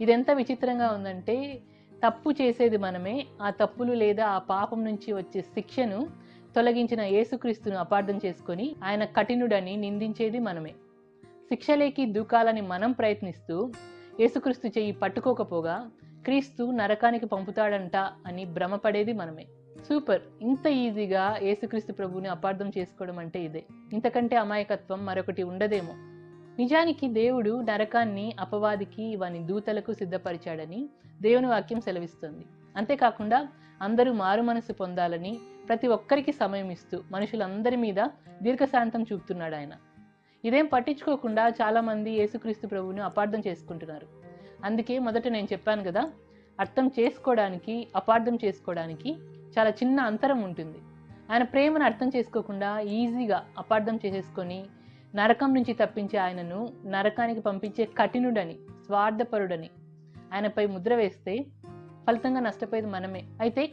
ఇదెంత విచిత్రంగా ఉందంటే తప్పు చేసేది మనమే ఆ తప్పులు లేదా ఆ పాపం నుంచి వచ్చే శిక్షను తొలగించిన యేసుక్రీస్తును అపార్థం చేసుకొని ఆయన కఠినుడని నిందించేది మనమే. శిక్షలేకి దూకాలని మనం ప్రయత్నిస్తూ యేసుక్రీస్తు చెయ్యి పట్టుకోకపోగా క్రీస్తు నరకానికి పంపుతాడంట అని భ్రమపడేది మనమే. సూపర్! ఇంత ఈజీగా యేసుక్రీస్తు ప్రభువుని అపార్థం చేసుకోవడం అంటే ఇదే. ఇంతకంటే అమాయకత్వం మరొకటి ఉండదేమో. నిజానికి దేవుడు నరకాన్ని అపవాదికి వాని దూతలకు సిద్ధపరిచాడని దేవుని వాక్యం సెలవిస్తుంది. అంతేకాకుండా అందరూ మారు మనసు పొందాలని ప్రతి ఒక్కరికి సమయం ఇస్తూ మనుషులందరి మీద దీర్ఘశాంతం చూపుతున్నాడు ఆయన. ఇదేం పట్టించుకోకుండా చాలామంది యేసుక్రీస్తు ప్రభువుని అపార్థం చేసుకుంటున్నారు. అందుకే మొదట నేను చెప్పాను కదా అర్థం చేసుకోవడానికి అపార్థం చేసుకోవడానికి చాలా చిన్న అంతరం ఉంటుంది. ఆయన ప్రేమను అర్థం చేసుకోకుండా ఈజీగా అపార్థం చేసేసుకొని నరకం నుంచి తప్పించే ఆయనను నరకానికి పంపించే కఠినుడని స్వార్థపరుడని ఆయనపై ముద్ర వేస్తే ఫలితంగా నష్టపోయేది మనమే. అయితే